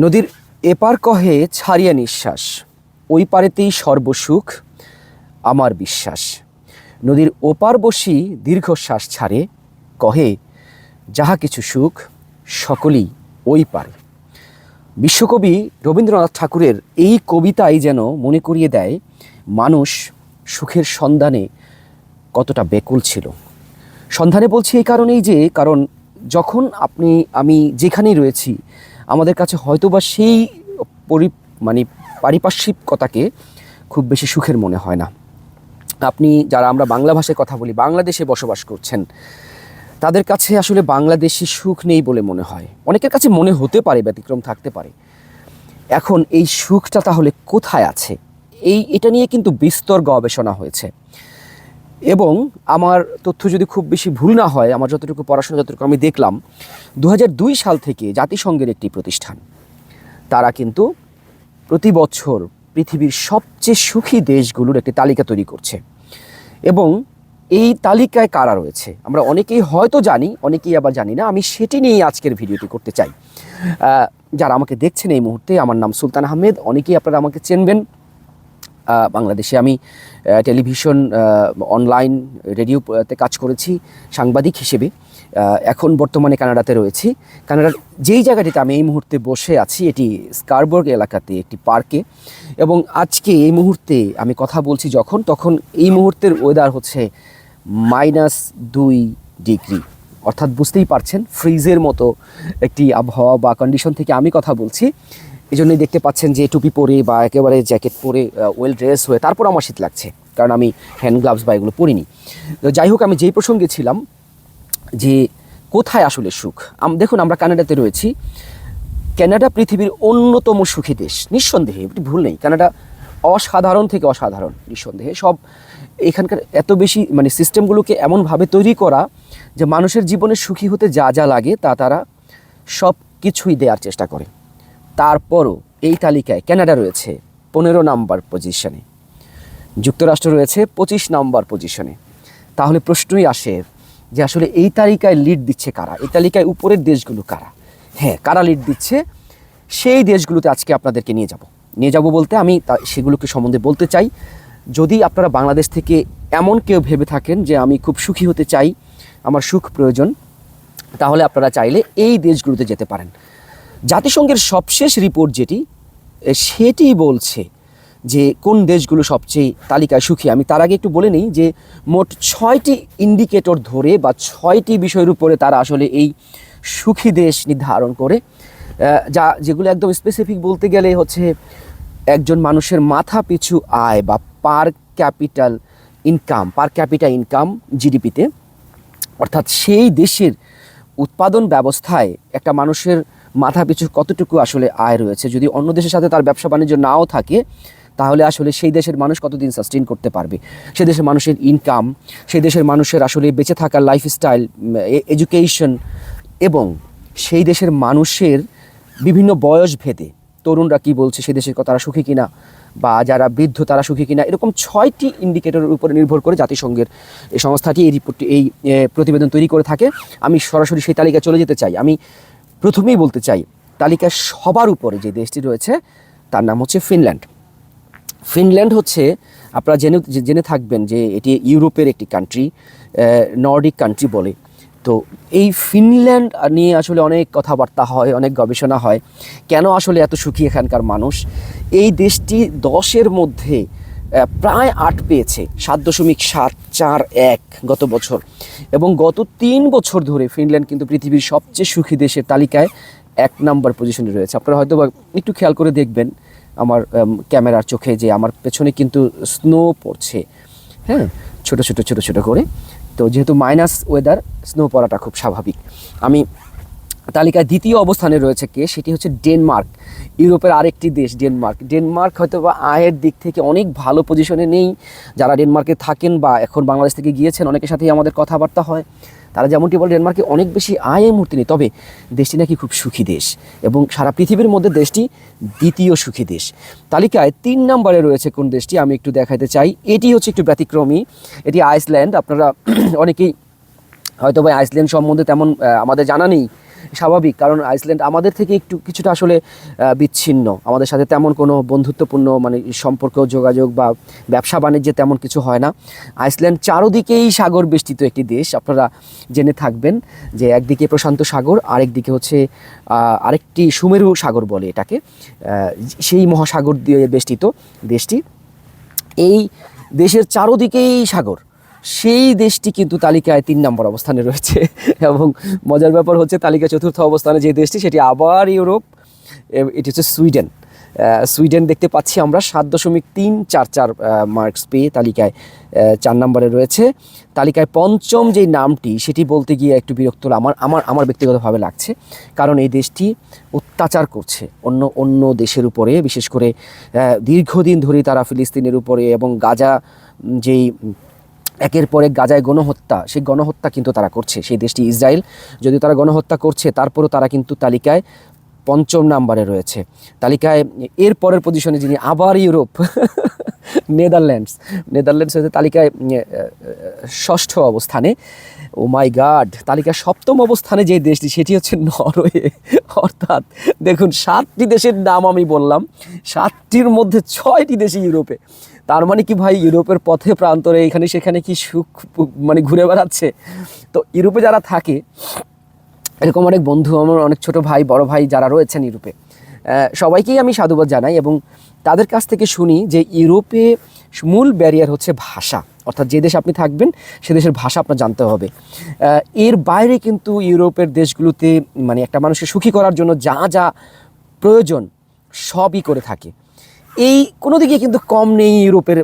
নদীর এপার কহে ছাড়িয়া নিঃশ্বাস, ওই পারেতেই সর্বসুখ আমার বিশ্বাস। নদীর ওপার বসি দীর্ঘশ্বাস ছাড়ে, কহে, যাহা কিছু সুখ, সকলেই ওই পারে। বিশ্বকবি রবীন্দ্রনাথ ঠাকুরের এই কবিতাই যেন মনে করিয়ে দেয়, মানুষ সুখের সন্ধানে কতটা বেকুল ছিল। সন্ধানে বলছি এই কারণেই যে, কারণ যখন আপনি, আমি যেখানেই রয়েছি আমাদের কাছে হয়তো বা সেই পরি মানে পারিপার্শ্বিকতাকে খুব বেশি সুখের মনে হয় না। আপনি যারা আমরা বাংলা ভাষায় কথা বলি, বাংলাদেশে বসবাস করছেন, তাদের কাছে আসলে বাংলাদেশি সুখ নেই বলে মনে হয়। অনেকের কাছে মনে হতে পারে, ব্যতিক্রম থাকতে পারে। এখন এই সুখটা তাহলে কোথায় আছে? এই, এটা নিয়ে কিন্তু বিস্তর গবেষণা হয়েছে। এবং আমার তথ্য যদি খুব বেশি ভুল না হয়, আমার যতটুকু পড়াশোনা, যতটুকু আমি দেখলাম দু হাজার দুই সাল থেকে জাতিসংঘের একটি প্রতিষ্ঠান। তারা কিন্তু প্রতি বছর পৃথিবীর সবচেয়ে সুখী দেশগুলোর একটি তালিকা তৈরি করছে। এবং এই তালিকায় কারা রয়েছে? আমরা অনেকেই হয়তো জানি, অনেকেই আবার জানি না। আমি সেটি নিয়েই আজকের ভিডিওটি করতে চাই। যারা আমাকে দেখছেন এই মুহূর্তে, আমার নাম সুলতান আহমেদ। অনেকেই আপনারা আমাকে চেনবেন। বাংলাদেশে আমি টেলিভিশন অনলাইন রেডিওতে কাজ করেছি সাংবাদিক হিসেবে। এখন বর্তমানে কানাডাতে রয়েছি। কানাডার যেই জায়গাটিতে আমি এই মুহূর্তে বসে আছি, এটি স্কারবর্গ এলাকাতে একটি পার্কে। এবং আজকে এই মুহূর্তে আমি কথা বলছি যখন, তখন এই মুহূর্তের ওয়েদার হচ্ছে মাইনাস দুই ডিগ্রি অর্থাৎ বুঝতেই পারছেন ফ্রিজের মতো একটি আবহাওয়া বা কন্ডিশন থেকে আমি কথা বলছি। এই জন্যই দেখতে পাচ্ছেন যে টুপি পরে বা একেবারে জ্যাকেট পরে ওয়েল ড্রেস হয়ে তারপর আমার শীত লাগছে, কারণ আমি হ্যান্ড গ্লাভস বা এগুলো পরিনি। যাই হোক, আমি যেই প্রসঙ্গে ছিলাম যে কোথায় আসলে সুখ দেখুন আমরা কানাডাতে রয়েছি। কানাডা পৃথিবীর অন্যতম সুখী দেশ, নিঃসন্দেহে ভুল নেই। কানাডা অসাধারণ থেকে অসাধারণ, নিঃসন্দেহে। সব এখানকার এত বেশি মানে সিস্টেমগুলোকে এমনভাবে তৈরি করা যে মানুষের জীবনে সুখী হতে যা যা লাগে তা তারা সব কিছুই দেওয়ার চেষ্টা করে। তারপরও এই তালিকায় কানাডা রয়েছে পনেরো নাম্বার পজিশনে। যুক্তরাষ্ট্র রয়েছে পঁচিশ নাম্বার পজিশনে। তাহলে প্রশ্নই আসে যে আসলে এই তালিকায় লিড দিচ্ছে কারা? এই তালিকায় উপরের দেশগুলো কারা? হ্যাঁ কারা লিড দিচ্ছে? সেই দেশগুলোতে আজকে আপনাদেরকে নিয়ে যাব। নিয়ে যাব বলতে আমি তা- সেগুলোকে সম্বন্ধে বলতে চাই। যদি আপনারা বাংলাদেশ থেকে এমন কেউ ভেবে থাকেন যে আমি খুব সুখী হতে চাই, আমার সুখ প্রয়োজন, তাহলে আপনারা চাইলে এই দেশগুলোতে যেতে পারেন। জাতিসংঘের সবশেষ রিপোর্ট যেটি সেটি বলছে যে কোন দেশগুলো সবচেয়ে তালিকায় সুখী। আমি তার আগে একটু বলে নিই যে মোট ছয়টি ইন্ডিকেটর ধরে বা ছয়টি বিষয়ের উপরে তারা আসলে এই সুখী দেশ নির্ধারণ করে। যা, যেগুলো একদম স্পেসিফিক বলতে গেলে হচ্ছে একজন মানুষের মাথা পিছু আয় বা per capital income per capital income জিডিপিতে অর্থাৎ সেই দেশের উৎপাদন ব্যবস্থায় একটা মানুষের মাথা পিছু কতটুকু আসলে আয় রয়েছে? যদি অন্য দেশের সাথে তার ব্যবসা বাণিজ্য নাও থাকে, তাহলে আসলে সেই দেশের মানুষ কতদিন সাস্টেন করতে পারবে? সে দেশের মানুষের ইনকাম সেই দেশের মানুষের আসলে বেঁচে থাকার লাইফস্টাইল এডুকেশন এবং সেই দেশের মানুষের বিভিন্ন বয়স ভেদে তরুণরা কি বলছে, সে দেশের তারা সুখী কিনা বা যারা বৃদ্ধ তারা সুখী কিনা, এরকম ছয়টি ইন্ডিকেটরের উপরে নির্ভর করে জাতিসংঘের এই সংস্থাটি এই রিপোর্টটি এই প্রতিবেদন তৈরি করে থাকে। আমি সরাসরি সেই তালিকায় চলে যেতে চাই। আমি প্রথমেই বলতে চাই তালিকায় সবার উপরে যে দেশটি রয়েছে, তার নাম হচ্ছে ফিনল্যান্ড। ফিনল্যান্ড হচ্ছে, আপনারা জেনে জেনে থাকবেন যে এটি ইউরোপের একটি কান্ট্রি নর্ডিক কান্ট্রি বলে। তো এই ফিনল্যান্ড নিয়ে আসলে অনেক কথাবার্তা হয়, অনেক গবেষণা হয়। কেন আসলে এত সুখী এখানকার মানুষ? এই দেশটি দশের মধ্যে প্রায় আট পেয়েছে, সাত দশমিক সাত চার এক গত বছর। এবং গত তিন বছর ধরে ফিনল্যান্ড কিন্তু পৃথিবীর সবচেয়ে সুখী দেশের তালিকায় এক নাম্বার পজিশনে রয়েছে। আপনারা হয়তো একটু খেয়াল করে দেখবেন আমার ক্যামেরার চোখে যে আমার পেছনে কিন্তু স্নো পড়ছে। হ্যাঁ ছোট ছোট ছোট ছোট করে। তো যেহেতু মাইনাস ওয়েদার স্নো পড়াটা খুব স্বাভাবিক। আমি তালিকায় দ্বিতীয় অবস্থানে রয়েছে কে? সেটি হচ্ছে ডেনমার্ক, ইউরোপের আরেকটি দেশ ডেনমার্ক। ডেনমার্ক হয়তো বা আয়ের দিক থেকে অনেক ভালো পজিশনে নেই। যারা ডেনমার্কে থাকেন বা এখন বাংলাদেশ থেকে গিয়েছেন, অনেকের সাথেই আমাদের কথাবার্তা হয়। তারা যেমনটি বলে, ডেনমার্কে অনেক বেশি আয় এই নেই। তবে দেশটি নাকি খুব সুখী দেশ এবং সারা পৃথিবীর মধ্যে দেশটি দ্বিতীয় সুখী দেশ। তালিকায় তিন নম্বরে রয়েছে কোন দেশটি? আমি একটু দেখাতে চাই। এটি হচ্ছে একটু ব্যতিক্রমী। এটি আইসল্যান্ড। আপনারা অনেকেই হয়তো বা আইসল্যান্ড সম্বন্ধে তেমন আমাদের জানা নেই। স্বাভাবিক, কারণ আইসল্যান্ড আমাদের থেকে একটু কিছুটা আসলে বিচ্ছিন্ন। আমাদের সাথে তেমন কোনো বন্ধুত্বপূর্ণ মানে সম্পর্ক, যোগাযোগ বা ব্যবসা বাণিজ্যে তেমন কিছু হয় না। আইসল্যান্ড চারোদিকেই সাগর বেষ্টিত একটি দেশ। আপনারা জেনে থাকবেন যে একদিকে প্রশান্ত সাগর, আরেকদিকে হচ্ছে আরেকটি সুমেরু সাগর বলে এটাকে। সেই মহাসাগর দিয়ে বেষ্টিত দেশটি। এই দেশের চারোদিকেই সাগর। সেই দেশটি কিন্তু তালিকায় তিন নম্বর অবস্থানে রয়েছে। এবং মজার ব্যাপার হচ্ছে তালিকা চতুর্থ অবস্থানে যে দেশটি, সেটি আবার ইউরোপ এটি হচ্ছে সুইডেন। সুইডেন দেখতে পাচ্ছি আমরা সাত দশমিক তিন চার চার মার্কস পেয়ে তালিকায় চার নম্বরে রয়েছে। তালিকায় পঞ্চম যেই নামটি, সেটি বলতে গিয়ে একটু বিরক্ত, আমার আমার আমার ব্যক্তিগতভাবে লাগছে। কারণ এই দেশটি অত্যাচার করছে অন্য অন্য দেশের উপরে, বিশেষ করে দীর্ঘদিন ধরে তারা ফিলিস্তিনের উপরে এবং গাজা যেই একের পর এক গাজায় গণহত্যা সেই গণহত্যা কিন্তু তারা করছে। সেই দেশটি ইসরায়েল, যদিও তারা গণহত্যা করছে, তারপরও তারা কিন্তু তালিকায় পঞ্চম নাম্বারে রয়েছে। তালিকায় এর পরের পজিশনে যিনি আবার ইউরোপ, নেদারল্যান্ডস। নেদারল্যান্ডস হচ্ছে তালিকায় ষষ্ঠ অবস্থানে। ও মাই গাড, তালিকার সপ্তম অবস্থানে যে দেশটি, সেটি হচ্ছে নরওয়ে। অর্থাৎ দেখুন, সাতটি দেশের নাম আমি বললাম, সাতটির মধ্যে ছয়টি দেশই ইউরোপে। তার মানে কি ভাই ইউরোপের পথে প্রান্তরে এখানে সেখানে কি সুখ মানে ঘুরে বেড়াচ্ছে? তো ইউরোপে যারা থাকে, এরকম অনেক বন্ধু, আমার অনেক ছোট ভাই, বড় ভাই যারা রয়েছেন ইউরোপে সবাইকেই আমি সাধুবাদ জানাই এবং তাদের কাছ থেকে শুনি যে ইউরোপে মূল ব্যারিয়ার হচ্ছে ভাষা। অর্থাৎ যে দেশে আপনি থাকবেন, সে দেশের ভাষা আপনার জানতে হবে। এর বাইরে কিন্তু ইউরোপের দেশগুলোতে মানে একটা মানুষকে সুখী করার জন্য যা যা প্রয়োজন, সবই করে থাকে। এই কোনো দিকে কিন্তু কম নেই ইউরোপের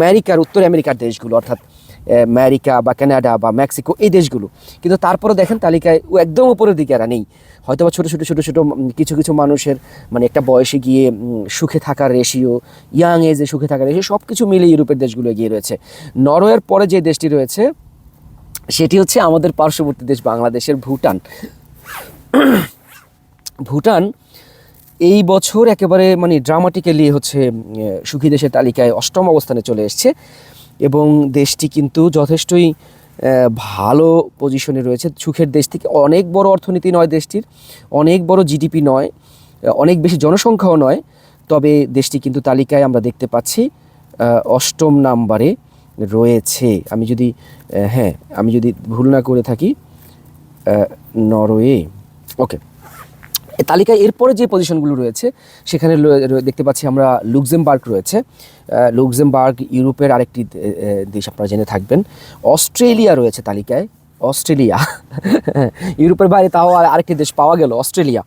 আমেরিকার, উত্তর আমেরিকার দেশগুলো, অর্থাৎ আমেরিকা বা কানাডা বা মেক্সিকো, এই দেশগুলো। কিন্তু তারপরে দেখেন তালিকায় ও একদম উপরের দিকে এরা নেই। হয়তো বা ছোটো ছোটো ছোটো ছোটো কিছু কিছু মানুষের মানে একটা বয়সে গিয়ে সুখে থাকার রেশিও, ইয়াং এজে সুখে থাকার রেশিও সব কিছু মিলে ইউরোপের দেশগুলো এগিয়ে রয়েছে। নরওয়ের পরে যে দেশটি রয়েছে, সেটি হচ্ছে আমাদের পার্শ্ববর্তী দেশ বাংলাদেশের ভুটান। ভুটান এই বছর একেবারে মানে ড্রামাটিক্যালি হচ্ছে সুখী দেশের তালিকায় অষ্টম অবস্থানে চলে এসছে এবং দেশটি কিন্তু যথেষ্টই ভালো পজিশনে রয়েছে। সুখের দেশ থেকে অনেক বড় অর্থনীতি নয় দেশটির, অনেক বড় জিডিপি নয় অনেক বেশি জনসংখ্যাও নয়, তবে দেশটি কিন্তু তালিকায় আমরা দেখতে পাচ্ছি অষ্টম নাম্বারে রয়েছে। আমি যদি হ্যাঁ আমি যদি ভুল না করে থাকি নরওয়ে। ওকে তালিকায় এরপরে যে পজিশনগুলো রয়েছে, সেখানে দেখতে পাচ্ছি আমরা লুক্সেমবার্গ রয়েছে। লুক্সেমবার্গ ইউরোপের আরেকটি দেশ আপনারা জেনে থাকবেন। অস্ট্রেলিয়া রয়েছে তালিকায়। অস্ট্রেলিয়া। ইউরোপের বাইরে তাও আরেকটি দেশ পাওয়া গেল, অস্ট্রেলিয়া।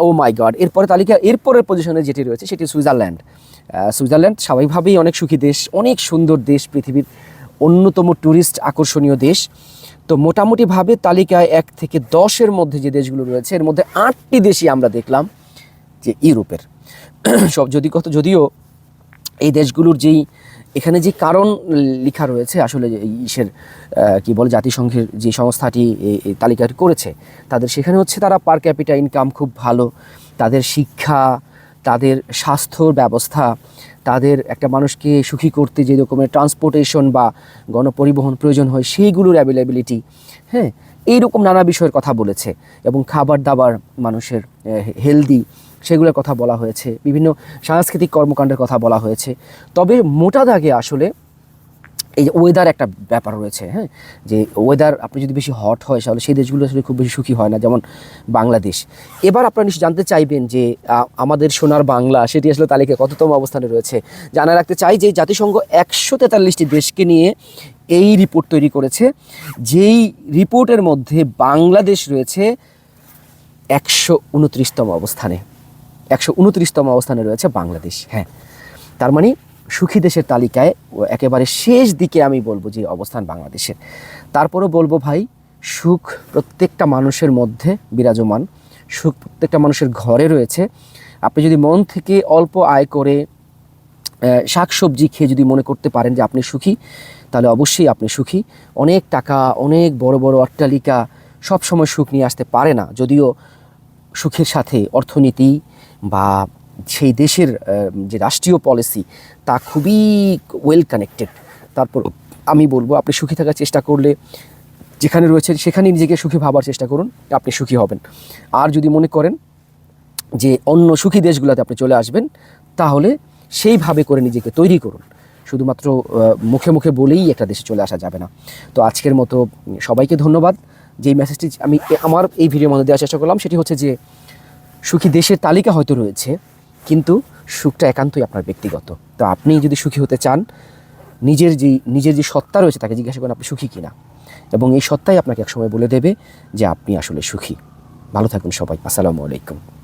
ও মাই গড এরপরে তালিকা, এরপরের পজিশনে যেটি রয়েছে, সেটি সুইজারল্যান্ড। সুইজারল্যান্ড স্বাভাবিকভাবেই অনেক সুখী দেশ, অনেক সুন্দর দেশ, পৃথিবীর অন্যতম ট্যুরিস্ট আকর্ষণীয় দেশ। তো মোটামুটিভাবে তালিকায় এক থেকে দশের মধ্যে যে দেশগুলো রয়েছে, এর মধ্যে আটটি দেশই আমরা দেখলাম যে ইউরোপের। সব যদি কত, যদিও এই দেশগুলোর যেই, এখানে যে কারণ লেখা রয়েছে, আসলে ইসের কি বলে, জাতিসংঘের যে সংস্থাটি এই- তালিকাটি করেছে, তাদের সেখানে হচ্ছে তারা পার ক্যাপিটা ইনকাম খুব ভালো, তাদের শিক্ষা, তাদের স্বাস্থ্যর ব্যবস্থা তাদের একটা মানুষকে সুখী করতে যে রকমের ট্রান্সপোর্টেশন বা গণপরিবহন প্রয়োজন হয়, সেইগুলোর অ্যাভেলেবিলিটি হ্যাঁ এইরকম নানা বিষয়ের কথা বলেছে এবং খাবার দাবার মানুষের হেলদি সেগুলোর কথা বলা হয়েছে। বিভিন্ন সাংস্কৃতিক কর্মকাণ্ডের কথা বলা হয়েছে। তবে মোটা দাগে আসলে এই যে ওয়েদার একটা ব্যাপার রয়েছে হ্যাঁ? যে ওয়েদার আপনি যদি বেশি হট হয়, তাহলে সেই দেশগুলো আসলে খুব বেশি সুখী হয় না, যেমন বাংলাদেশ। এবার আপনারা নিশ্চয়ই জানতে চাইবেন যে আমাদের সোনার বাংলা, সেটি আসলে তালিকায় কততম অবস্থানে রয়েছে। জানা রাখতে চাই যে, জাতিসংঘ একশো তেতাল্লিশটি দেশকে নিয়ে এই রিপোর্ট তৈরি করেছে, যেই রিপোর্টের মধ্যে বাংলাদেশ রয়েছে একশো উনত্রিশতম অবস্থানে। একশো উনত্রিশতম অবস্থানে রয়েছে বাংলাদেশ হ্যাঁ। তার মানে সুখী দেশের তালিকায় একেবারে শেষ দিকে আমি বলব যে অবস্থান বাংলাদেশের। তারপরও বলব ভাই, সুখ প্রত্যেকটা মানুষের মধ্যে বিরাজমান, সুখ প্রত্যেকটা মানুষের ঘরে রয়েছে। আপনি যদি মন থেকে অল্প আয় করে শাকসবজি খেয়ে যদি মনে করতে পারেন যে আপনি সুখী, তাহলে অবশ্যই আপনি সুখী। অনেক টাকা, অনেক বড় বড় অট্টালিকা সব সময় সুখ নিয়ে আসতে পারে না। যদিও সুখের সাথে অর্থনীতি বা সেই দেশের যে রাষ্ট্রীয় পলিসি তা খুবই ওয়েল কানেক্টেড তারপর আমি বলব, আপনি সুখী থাকার চেষ্টা করলে, যেখানে রয়েছেন সেখানে নিজেকে সুখী ভাবার চেষ্টা করুন, আপনি সুখী হবেন। আর যদি মনে করেন যে অন্য সুখী দেশগুলোতে আপনি চলে আসবেন, তাহলে সেইভাবে করে নিজেকে তৈরি করুন। শুধুমাত্র মুখে মুখে বলেই একটা দেশে চলে আসা যাবে না। তো আজকের মতো সবাইকে ধন্যবাদ। যেই মেসেজটি আমি, আমার এই ভিডিওর মধ্যে দেওয়ার চেষ্টা করলাম, সেটি হচ্ছে যে, সুখী দেশের তালিকা হয়তো রয়েছে কিন্তু সুখটা একান্তই আপনার ব্যক্তিগত। তো আপনি যদি সুখী হতে চান, নিজের যে নিজের যে সত্তা রয়েছে তাকে জিজ্ঞাসা করেন আপনি সুখী কিনা। এবং এই সত্তাই আপনাকে একসময় বলে দেবে যে আপনি আসলে সুখী। ভালো থাকুন সবাই। আসসালামু আলাইকুম।